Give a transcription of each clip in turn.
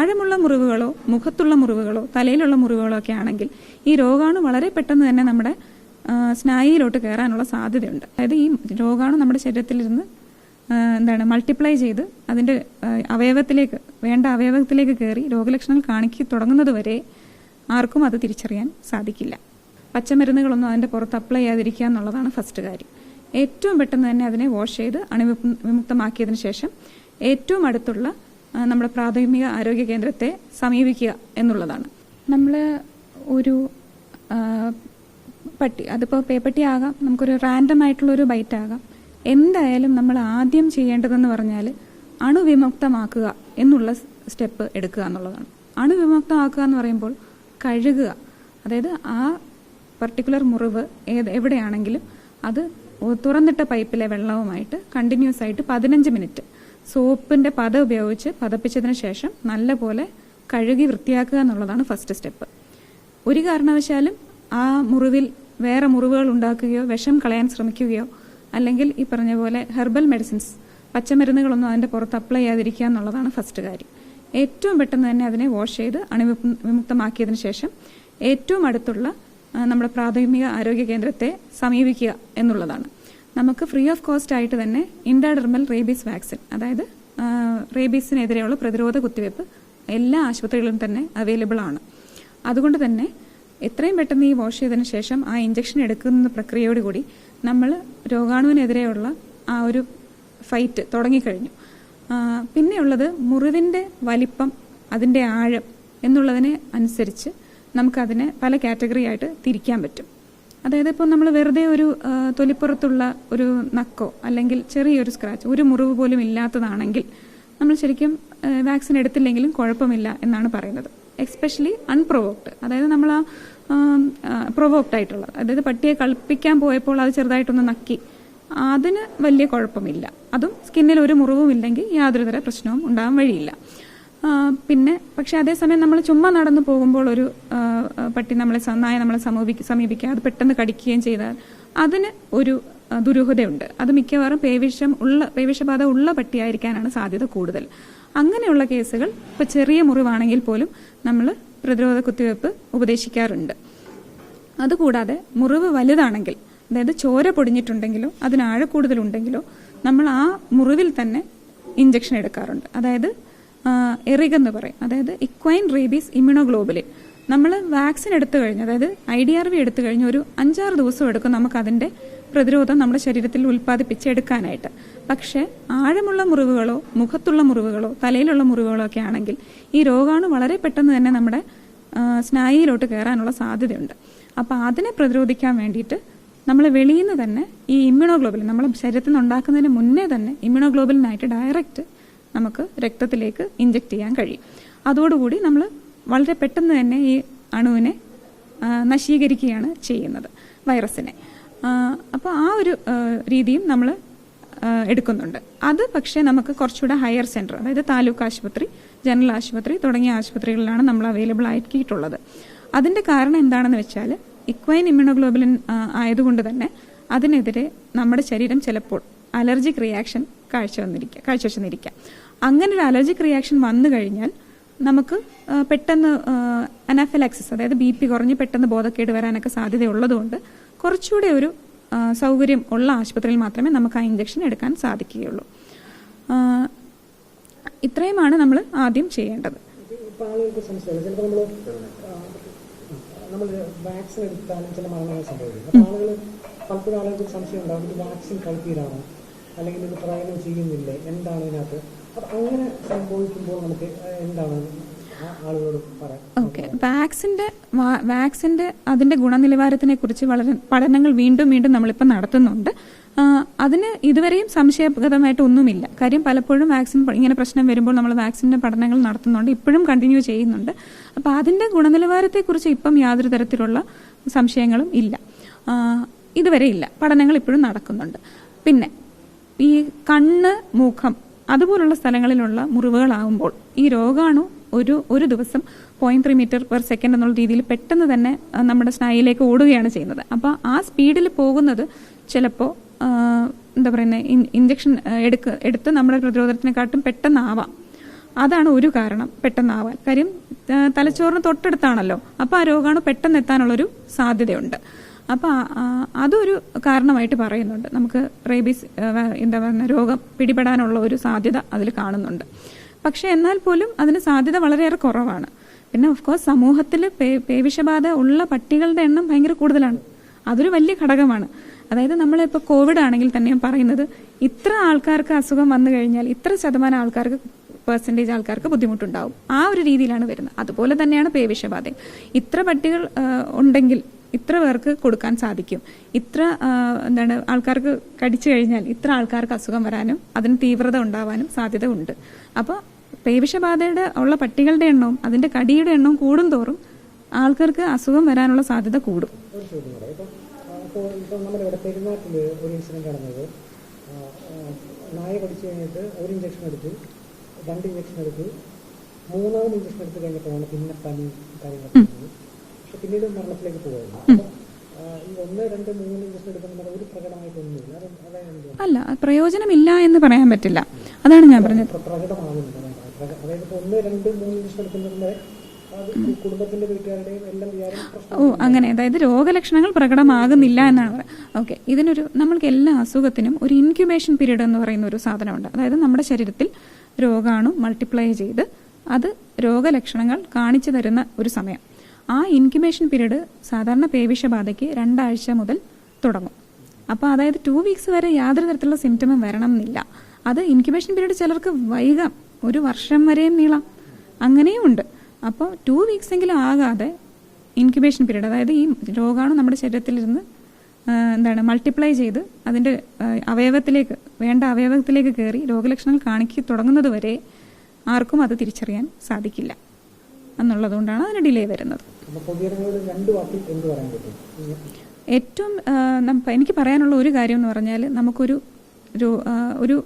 ആഴമുള്ള മുറിവുകളോ മുഖത്തുള്ള മുറിവുകളോ തലയിലുള്ള മുറിവുകളോ ഒക്കെ ആണെങ്കിൽ ഈ രോഗാണു വളരെ പെട്ടെന്ന് തന്നെ നമ്മുടെ സ്നായിയിലോട്ട് കയറാനുള്ള സാധ്യതയുണ്ട്. അതായത് ഈ രോഗാണു നമ്മുടെ ശരീരത്തിലിരുന്ന് എന്താണ് മൾട്ടിപ്ലൈ ചെയ്ത് അതിന്റെ അവയവത്തിലേക്ക് വേണ്ട അവയവത്തിലേക്ക് കയറി രോഗലക്ഷണങ്ങൾ കാണിക്കി തുടങ്ങുന്നത് വരെ ആർക്കും അത് തിരിച്ചറിയാൻ സാധിക്കില്ല. പച്ചമരുന്നുകളൊന്നും അതിന്റെ പുറത്ത് അപ്ലൈ ചെയ്യാതിരിക്കുക എന്നുള്ളതാണ് ഫസ്റ്റ് കാര്യം. ഏറ്റവും പെട്ടെന്ന് തന്നെ അതിനെ വാഷ് ചെയ്ത് അണുവിമുക്തമാക്കിയതിനു ശേഷം ഏറ്റവും അടുത്തുള്ള നമ്മുടെ പ്രാഥമിക ആരോഗ്യ കേന്ദ്രത്തെ സമീപിക്കുക എന്നുള്ളതാണ്. നമ്മൾ ഒരു പട്ടി അതിപ്പോൾ പേപ്പട്ടി ആകാം നമുക്കൊരു റാൻഡം ആയിട്ടുള്ളൊരു ബൈറ്റ് ആകാം. എന്തായാലും നമ്മൾ ആദ്യം ചെയ്യേണ്ടതെന്ന് പറഞ്ഞാൽ അണുവിമുക്തമാക്കുക എന്നുള്ള സ്റ്റെപ്പ് എടുക്കുക എന്നുള്ളതാണ്. അണുവിമുക്തമാക്കുക എന്ന് പറയുമ്പോൾ കഴുകുക. അതായത് ആ പർട്ടിക്കുലർ മുറിവ് ഏത് എവിടെയാണെങ്കിലും അത് തുറന്നിട്ട പൈപ്പിലെ വെള്ളവുമായിട്ട് കണ്ടിന്യൂസ് ആയിട്ട് പതിനഞ്ച് മിനിറ്റ് സോപ്പിന്റെ പത ഉപയോഗിച്ച് പതപ്പിച്ചതിന് ശേഷം നല്ലപോലെ കഴുകി വൃത്തിയാക്കുക എന്നുള്ളതാണ് ഫസ്റ്റ് സ്റ്റെപ്പ് ഒരു കാരണവശാലും ആ മുറിവിൽ വേറെ മുറിവുകൾ ഉണ്ടാക്കുകയോ വിഷം കളയാൻ ശ്രമിക്കുകയോ അല്ലെങ്കിൽ ഈ പറഞ്ഞ പോലെ ഹെർബൽ മെഡിസിൻസ് പച്ചമരുന്നുകളൊന്നും അതിന്റെ പുറത്ത് അപ്ലൈ ചെയ്യാതിരിക്കുക എന്നുള്ളതാണ് ഫസ്റ്റ് കാര്യം. ഏറ്റവും പെട്ടെന്ന് തന്നെ അതിനെ വാഷ് ചെയ്ത് അണുവിമുക്തമാക്കിയതിനു ശേഷം ഏറ്റവും അടുത്തുള്ള നമ്മുടെ പ്രാഥമിക ആരോഗ്യ കേന്ദ്രത്തെ സമീപിക്കുക എന്നുള്ളതാണ്. നമുക്ക് ഫ്രീ ഓഫ് കോസ്റ്റ് ആയിട്ട് തന്നെ ഇൻഡാഡെർമൽ റേബീസ് വാക്സിൻ അതായത് റേബീസിനെതിരെയുള്ള പ്രതിരോധ കുത്തിവയ്പ്പ് എല്ലാ ആശുപത്രികളിലും തന്നെ അവൈലബിൾ ആണ്. അതുകൊണ്ട് തന്നെ എത്രയും പെട്ടെന്ന് ഈ വാഷ് ചെയ്തതിനു ശേഷം ആ ഇഞ്ചക്ഷൻ എടുക്കുന്ന പ്രക്രിയയോടുകൂടി നമ്മൾ രോഗാണുവിനെതിരെയുള്ള ആ ഒരു ഫൈറ്റ് തുടങ്ങിക്കഴിഞ്ഞു. പിന്നെയുള്ളത് മുറിവിന്റെ വലിപ്പം അതിന്റെ ആഴം എന്നുള്ളതിനെ അനുസരിച്ച് നമുക്കതിനെ പല കാറ്റഗറി ആയിട്ട് തിരിക്കാൻ പറ്റും. അതായത് ഇപ്പോൾ നമ്മൾ വെറുതെ ഒരു തൊലിപ്പുറത്തുള്ള ഒരു നക്കോ അല്ലെങ്കിൽ ചെറിയൊരു സ്ക്രാച്ച് ഒരു മുറിവ് പോലും ഇല്ലാത്തതാണെങ്കിൽ നമ്മൾ ശരിക്കും വാക്സിൻ എടുത്തില്ലെങ്കിലും കുഴപ്പമില്ല എന്നാണ് പറയുന്നത്. എക്സ്പെഷ്യലി അൺപ്രൊവോക്ഡ് അതായത് നമ്മൾ ആ പ്രൊവോക്ഡ് ആയിട്ടുള്ളത്. അതായത് പട്ടിയെ കളിപ്പിക്കാൻ പോയപ്പോൾ അത് ചെറുതായിട്ടൊന്ന് നക്കി. അതിന് വലിയ കുഴപ്പമില്ല. അതും സ്കിന്നിൽ ഒരു മുറിവും ഇല്ലെങ്കിൽ യാതൊരു തര പ്രശ്നവും ഉണ്ടാകാൻ വഴിയില്ല. പിന്നെ പക്ഷെ അതേസമയം നമ്മൾ ചുമ്മാ നടന്നു പോകുമ്പോൾ ഒരു പട്ടി നമ്മളെ നായ നമ്മളെ സമീപിക്കുക സമീപിക്കുക അത് പെട്ടെന്ന് കടിക്കുകയും ചെയ്താൽ അതിന് ഒരു ദുരൂഹതയുണ്ട്. അത് മിക്കവാറും പേവിഷം ഉള്ള പേവിഷബാധ ഉള്ള പട്ടിയായിരിക്കാനാണ് സാധ്യത കൂടുതൽ. അങ്ങനെയുള്ള കേസുകൾ ഇപ്പൊ ചെറിയ മുറിവാണെങ്കിൽ പോലും നമ്മൾ പ്രതിരോധ കുത്തിവയ്പ്പ് ഉപദേശിക്കാറുണ്ട്. അതുകൂടാതെ മുറിവ് വലുതാണെങ്കിൽ അതായത് ചോര പൊടിഞ്ഞിട്ടുണ്ടെങ്കിലോ അതിന് ആഴ കൂടുതലുണ്ടെങ്കിലോ നമ്മൾ ആ മുറിവിൽ തന്നെ ഇഞ്ചക്ഷൻ എടുക്കാറുണ്ട്. അതായത് എറിഗ് എന്ന് പറയും. അതായത് ഇക്വൈൻ റേബീസ് ഇമ്യൂണോഗ്ലോബുലിൻ നമ്മൾ വാക്സിൻ എടുത്തു കഴിഞ്ഞ് അതായത് ഐ ഡി ആർ വി എടുത്തു കഴിഞ്ഞ് ഒരു അഞ്ചാറ് ദിവസം എടുക്കും നമുക്ക് അതിന്റെ പ്രതിരോധം നമ്മുടെ ശരീരത്തിൽ ഉൽപ്പാദിപ്പിച്ചെടുക്കാനായിട്ട്. പക്ഷേ ആഴമുള്ള മുറിവുകളോ മുഖത്തുള്ള മുറിവുകളോ തലയിലുള്ള മുറിവുകളോ ഒക്കെ ആണെങ്കിൽ ഈ രോഗാണു വളരെ പെട്ടെന്ന് തന്നെ നമ്മുടെ സ്നായിയിലോട്ട് കയറാനുള്ള സാധ്യതയുണ്ട്. അപ്പോൾ അതിനെ പ്രതിരോധിക്കാൻ വേണ്ടിയിട്ട് നമ്മൾ വെളിയിൽ നിന്ന് തന്നെ ഈ ഇമ്മ്യൂണോഗ്ലോബിൻ നമ്മളെ ശരീരത്തിൽ നിന്ന് ഉണ്ടാക്കുന്നതിന് മുന്നേ തന്നെ ഇമ്മ്യൂണോഗ്ലോബിനായിട്ട് ഡയറക്റ്റ് നമുക്ക് രക്തത്തിലേക്ക് ഇഞ്ചെക്ട് ചെയ്യാൻ കഴിയും. അതോടുകൂടി നമ്മൾ വളരെ പെട്ടെന്ന് തന്നെ ഈ അണുവിനെ നശീകരിക്കുകയാണ് ചെയ്യുന്നത് വൈറസിനെ. അപ്പോൾ ആ ഒരു രീതിയും നമ്മൾ എടുക്കുന്നുണ്ട്. അത് പക്ഷേ നമുക്ക് കുറച്ചുകൂടെ ഹയർ സെന്റർ അതായത് താലൂക്ക് ആശുപത്രി ജനറൽ ആശുപത്രി തുടങ്ങിയ ആശുപത്രികളിലാണ് നമ്മൾ അവൈലബിൾ ആക്കിയിട്ടുള്ളത് അതിന്റെ കാരണം എന്താണെന്ന് വെച്ചാൽ ഇക്വൈൻ ഇമ്യൂണോഗ്ലോബുലിൻ ആയതുകൊണ്ട് തന്നെ അതിനെതിരെ നമ്മുടെ ശരീരം ചിലപ്പോൾ അലർജിക് റിയാക്ഷൻ കാഴ്ച കാഴ്ചവന്നിരിക്കുക കാഴ്ചവെച്ചെന്നിരിക്കാം അങ്ങനെ ഒരു അലർജിക് റിയാക്ഷൻ വന്നു കഴിഞ്ഞാൽ നമുക്ക് പെട്ടെന്ന് അനാഫിലാക്സിസ് അതായത് ബി പി കുറഞ്ഞ് പെട്ടെന്ന് ബോധക്കേട് വരാനൊക്കെ സാധ്യതയുള്ളതുകൊണ്ട് കുറച്ചുകൂടെ ഒരു സൗകര്യം ഉള്ള ആശുപത്രിയിൽ മാത്രമേ നമുക്ക് ആ ഇഞ്ചക്ഷൻ എടുക്കാൻ സാധിക്കുകയുള്ളൂ. ഇത്രയുമാണ് നമ്മൾ ആദ്യം ചെയ്യേണ്ടത്. നമ്മൾ വാക്സിൻ എടുത്താലും ചില മരണങ്ങൾ സംഭവിക്കും. ആളുകൾ പലപ്പോഴും ആളുകൾക്ക് സംശയം ഉണ്ടാവും വാക്സിൻ കളിപ്പീരാണോ അല്ലെങ്കിൽ ഇത് പ്രയോജനം ചെയ്യുന്നില്ലേ? എന്താണ് ഇതിനകത്ത് അങ്ങനെ നമുക്ക് എന്താണ്? ഓക്കെ. വാക്സിന്റെ വാക്സിന്റെ അതിന്റെ ഗുണനിലവാരത്തിനെ കുറിച്ച് വളരെ പഠനങ്ങൾ വീണ്ടും വീണ്ടും നമ്മളിപ്പോൾ നടത്തുന്നുണ്ട്. അതിന് ഇതുവരെയും സംശയഗതമായിട്ട് ഒന്നുമില്ല. കാര്യം പലപ്പോഴും വാക്സിൻ ഇങ്ങനെ പ്രശ്നം വരുമ്പോൾ നമ്മൾ വാക്സിന്റെ പഠനങ്ങൾ നടത്തുന്നുണ്ട്. ഇപ്പോഴും കണ്ടിന്യൂ ചെയ്യുന്നുണ്ട്. അപ്പോൾ അതിന്റെ ഗുണനിലവാരത്തെക്കുറിച്ച് ഇപ്പം യാതൊരു തരത്തിലുള്ള സംശയങ്ങളും ഇല്ല. ഇതുവരെ ഇല്ല. പഠനങ്ങൾ ഇപ്പോഴും നടക്കുന്നുണ്ട്. പിന്നെ ഈ കണ്ണ് മുഖം അതുപോലുള്ള സ്ഥലങ്ങളിലുള്ള മുറിവുകളാകുമ്പോൾ ഈ രോഗാണു ഒരു ഒരു ദിവസം point three metre per second എന്നുള്ള രീതിയിൽ പെട്ടെന്ന് തന്നെ നമ്മുടെ സ്നായിലേക്ക് ഓടുകയാണ് ചെയ്യുന്നത്. അപ്പോൾ ആ സ്പീഡിൽ പോകുന്നത് ചിലപ്പോൾ എന്താ പറയുന്നത് ഇഞ്ചക്ഷൻ എടുക്ക എടുത്ത് നമ്മുടെ പ്രതിരോധത്തിനെക്കാട്ടും പെട്ടെന്നാവാം. അതാണ് ഒരു കാരണം പെട്ടെന്നാവാൻ. കാര്യം തലച്ചോറിന് തൊട്ടടുത്താണല്ലോ. അപ്പോൾ ആ രോഗാണു പെട്ടെന്ന് എത്താനുള്ളൊരു സാധ്യതയുണ്ട്. അപ്പോൾ അതൊരു കാരണമായിട്ട് പറയുന്നുണ്ട്. നമുക്ക് റേബീസ് എന്താ പറയുക രോഗം പിടിപെടാനുള്ള ഒരു സാധ്യത അതിൽ കാണുന്നുണ്ട്. പക്ഷെ എന്നാൽ പോലും അതിന് സാധ്യത വളരെയേറെ കുറവാണ്. പിന്നെ ഓഫ് കോഴ്സ് സമൂഹത്തിൽ പേവിഷബാധ ഉള്ള പട്ടികളുടെ എണ്ണം ഭയങ്കര കൂടുതലാണ്. അതൊരു വലിയ ഘടകമാണ്. അതായത് നമ്മളിപ്പോൾ കോവിഡ് ആണെങ്കിൽ തന്നെയും പറയുന്നത് ഇത്ര ആൾക്കാർക്ക് അസുഖം വന്നു കഴിഞ്ഞാൽ ഇത്ര ശതമാനം ആൾക്കാർക്ക് പെർസെന്റേജ് ആൾക്കാർക്ക് ബുദ്ധിമുട്ടുണ്ടാവും. ആ ഒരു രീതിയിലാണ് വരുന്നത്. അതുപോലെ തന്നെയാണ് പേവിഷബാധയും. ഇത്ര പട്ടികൾ ഉണ്ടെങ്കിൽ ഇത്ര പേർക്ക് കൊടുക്കാൻ സാധിക്കും. ഇത്ര എന്താണ് ആൾക്കാർക്ക് കടിച്ചു കഴിഞ്ഞാൽ ഇത്ര ആൾക്കാർക്ക് അസുഖം വരാനും അതിന് തീവ്രത ഉണ്ടാവാനും സാധ്യത ഉണ്ട് അപ്പോൾ പേവിഷബാധയുടെ ഉള്ള പട്ടികളുടെ എണ്ണവും അതിന്റെ കടിയുടെ എണ്ണവും കൂടും തോറും ആൾക്കാർക്ക് അസുഖം വരാനുള്ള സാധ്യത കൂടും. നായ കടിച്ചു കഴിഞ്ഞിട്ട് ഒരു ഇഞ്ചക്ഷൻ എടുത്തു രണ്ട് ഇഞ്ചക്ഷൻ എടുത്തു മൂന്നാമത് ഇഞ്ചക്ഷൻ എടുത്തു കഴിഞ്ഞപ്പോഴാണ് പിന്നെ പനി കാര്യങ്ങളൊക്കെ പിന്നീട് മരണത്തിലേക്ക് പോകുന്നു അല്ല പ്രയോജനമില്ല എന്ന് പറയാൻ പറ്റില്ല. അതാണ് ഞാൻ പറഞ്ഞത്. ഓ അങ്ങനെ. അതായത് രോഗലക്ഷണങ്ങൾ പ്രകടമാകുന്നില്ല എന്നാണ് പറയുന്നത്. ഓക്കെ. ഇതിനൊരു നമ്മൾക്ക് എല്ലാ അസുഖത്തിനും ഒരു ഇൻക്യുബേഷൻ പീരീഡ് എന്ന് പറയുന്ന ഒരു സാധനമുണ്ട്. അതായത് നമ്മുടെ ശരീരത്തിൽ രോഗാണു മൾട്ടിപ്ലൈ ചെയ്ത് അത് രോഗലക്ഷണങ്ങൾ കാണിച്ചു തരുന്ന ഒരു സമയം. ആ ഇൻക്യുബേഷൻ പീരീഡ് സാധാരണ പേവിഷബാധയ്ക്ക് രണ്ടാഴ്ച മുതൽ തുടങ്ങും. അപ്പോൾ അതായത് ടു വീക്സ് വരെ യാതൊരു തരത്തിലുള്ള സിംറ്റമും വരണം എന്നില്ല അത് ഇൻക്യുബേഷൻ പീരീഡ് ചിലർക്ക് വൈകാം. ഒരു വർഷം വരെയും നീളാം. അങ്ങനെയും ഉണ്ട്. അപ്പോൾ ടു വീക്സ് എങ്കിലും ആകാതെ ഇൻക്യുബേഷൻ പീരീഡ് അതായത് ഈ രോഗാണു നമ്മുടെ ശരീരത്തിലിരുന്ന് എന്താണ് മൾട്ടിപ്ലൈ ചെയ്ത് അതിന്റെ അവയവത്തിലേക്ക് വേണ്ട അവയവത്തിലേക്ക് കയറി രോഗലക്ഷണങ്ങൾ കാണിക്കി തുടങ്ങുന്നത് വരെ ആർക്കും അത് തിരിച്ചറിയാൻ സാധിക്കില്ല. എന്നുള്ളതുകൊണ്ടാണ് അതിന് ഡിലേ വരുന്നത്. ഏറ്റവും നമുക്ക് എനിക്ക് പറയാനുള്ള ഒരു കാര്യം എന്ന് പറഞ്ഞാൽ നമുക്കൊരു ഒരു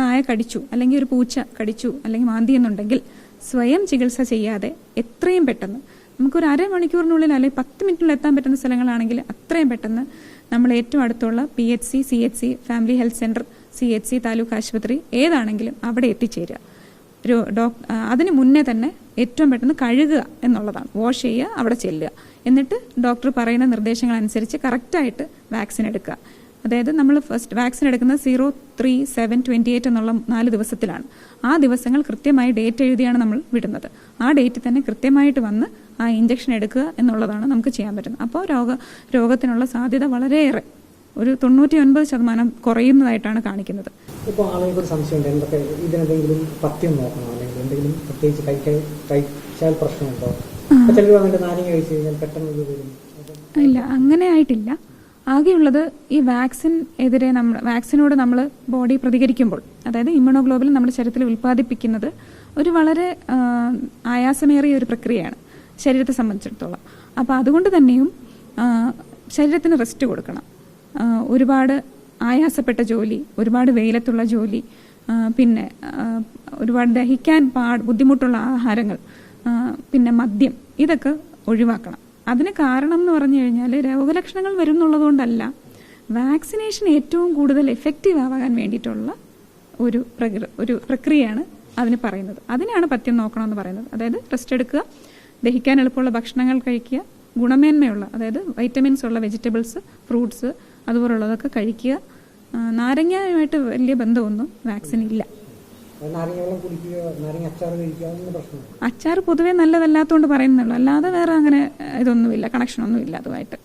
നായ കടിച്ചു അല്ലെങ്കിൽ ഒരു പൂച്ച കടിച്ചു അല്ലെങ്കിൽ മാന്തി എന്നുണ്ടെങ്കിൽ സ്വയം ചികിത്സ ചെയ്യാതെ എത്രയും പെട്ടെന്ന് നമുക്കൊരു അരമണിക്കൂറിനുള്ളിൽ അല്ലെങ്കിൽ പത്ത് മിനിറ്റിനുള്ളിൽ എത്താൻ പറ്റുന്ന സ്ഥലങ്ങളാണെങ്കിൽ അത്രയും പെട്ടെന്ന് നമ്മൾ ഏറ്റവും അടുത്തുള്ള P H C C H C family health centre C H C taluk ആശുപത്രി ഏതാണെങ്കിലും അവിടെ എത്തിച്ചേരുക. ഒരു ഡോക് അതിന് മുന്നേ തന്നെ ഏറ്റവും പെട്ടെന്ന് കഴുകുക എന്നുള്ളതാണ്. വാഷ് ചെയ്യുക അവിടെ ചെല്ലുക. എന്നിട്ട് ഡോക്ടർ പറയുന്ന നിർദ്ദേശങ്ങൾ അനുസരിച്ച് കറക്റ്റായിട്ട് വാക്സിൻ എടുക്കുക. അതായത് നമ്മൾ ഫസ്റ്റ് വാക്സിൻ എടുക്കുന്നത് zero three seven twenty eight എന്നുള്ള നാല് ദിവസത്തിലാണ്. ആ ദിവസങ്ങൾ കൃത്യമായി ഡേറ്റ് എഴുതിയാണ് നമ്മൾ വിടുന്നത്. ആ ഡേറ്റ് തന്നെ കൃത്യമായിട്ട് വന്ന് ആ ഇഞ്ചക്ഷൻ എടുക്കുക എന്നുള്ളതാണ് നമുക്ക് ചെയ്യാൻ പറ്റുന്നത്. അപ്പോൾ രോഗ രോഗത്തിനുള്ള സാധ്യത വളരെയേറെ ഒരു തൊണ്ണൂറ്റി ഒൻപത് ശതമാനം കുറയുന്നതായിട്ടാണ് കാണിക്കുന്നത്. ഇപ്പോൾ ആളുകൾക്ക് ഒരു സംശയമുണ്ട്. എന്തൊക്കെ ഇതിനെന്തെങ്കിലും പഥ്യം നോക്കണോ. അല്ലെങ്കിൽ എന്തെങ്കിലും പ്രത്യേകിച്ച് കഴിക്കാൻ കഴിച്ചാൽ പ്രശ്നമുണ്ടോ? ചിലർ വന്നിട്ട് നാരങ്ങ കഴിച്ച് കഴിഞ്ഞാൽ പെട്ടെന്ന് ഇല്ല അങ്ങനെ ആയിട്ടില്ല. ആകെയുള്ളത് ഈ വാക്സിൻ എതിരെ നമ്മൾ വാക്സിനോട് നമ്മൾ ബോഡി പ്രതികരിക്കുമ്പോൾ അതായത് ഇമ്മ്യൂണോഗ്ലോബിൽ നമ്മുടെ ശരീരത്തിൽ ഉൽപ്പാദിപ്പിക്കുന്നത് ഒരു വളരെ ആയാസമേറിയ ഒരു പ്രക്രിയയാണ് ശരീരത്തെ സംബന്ധിച്ചിടത്തോളം. അപ്പോൾ അതുകൊണ്ട് തന്നെയും ശരീരത്തിന് റെസ്റ്റ് കൊടുക്കണം. ഒരുപാട് ആയാസപ്പെട്ട ജോലി ഒരുപാട് വെയിലത്തുള്ള ജോലി പിന്നെ ഒരുപാട് ദഹിക്കാൻ പാട് ബുദ്ധിമുട്ടുള്ള ആഹാരങ്ങൾ പിന്നെ മദ്യം ഇതൊക്കെ ഒഴിവാക്കണം. അതിന് കാരണം എന്ന് പറഞ്ഞു കഴിഞ്ഞാൽ രോഗലക്ഷണങ്ങൾ വരുന്നുള്ളതുകൊണ്ടല്ല വാക്സിനേഷൻ ഏറ്റവും കൂടുതൽ എഫക്റ്റീവ് ആവാൻ വേണ്ടിയിട്ടുള്ള ഒരു ഒരു പ്രക്രിയയാണ് അതിന് പറയുന്നത്. അതിനാണ് പഥ്യം നോക്കണമെന്ന് പറയുന്നത്. അതായത് റെസ്റ്റ് എടുക്കുക ദഹിക്കാൻ എളുപ്പമുള്ള ഭക്ഷണങ്ങൾ കഴിക്കുക ഗുണമേന്മയുള്ള അതായത് വൈറ്റമിൻസ് ഉള്ള വെജിറ്റബിൾസ് ഫ്രൂട്ട്സ് അതുപോലുള്ളതൊക്കെ കഴിക്കുക. നാരങ്ങയുമായിട്ട് വലിയ ബന്ധമൊന്നും വാക്സിൻ ഇല്ല അച്ചാർ പൊതുവേ നല്ലതല്ലാത്തതുകൊണ്ട് പറയുന്നുള്ളൂ അല്ലാതെ വേറെ അങ്ങനെ ഇതൊന്നുമില്ല കണക്ഷനൊന്നുമില്ല അതുമായിട്ട്.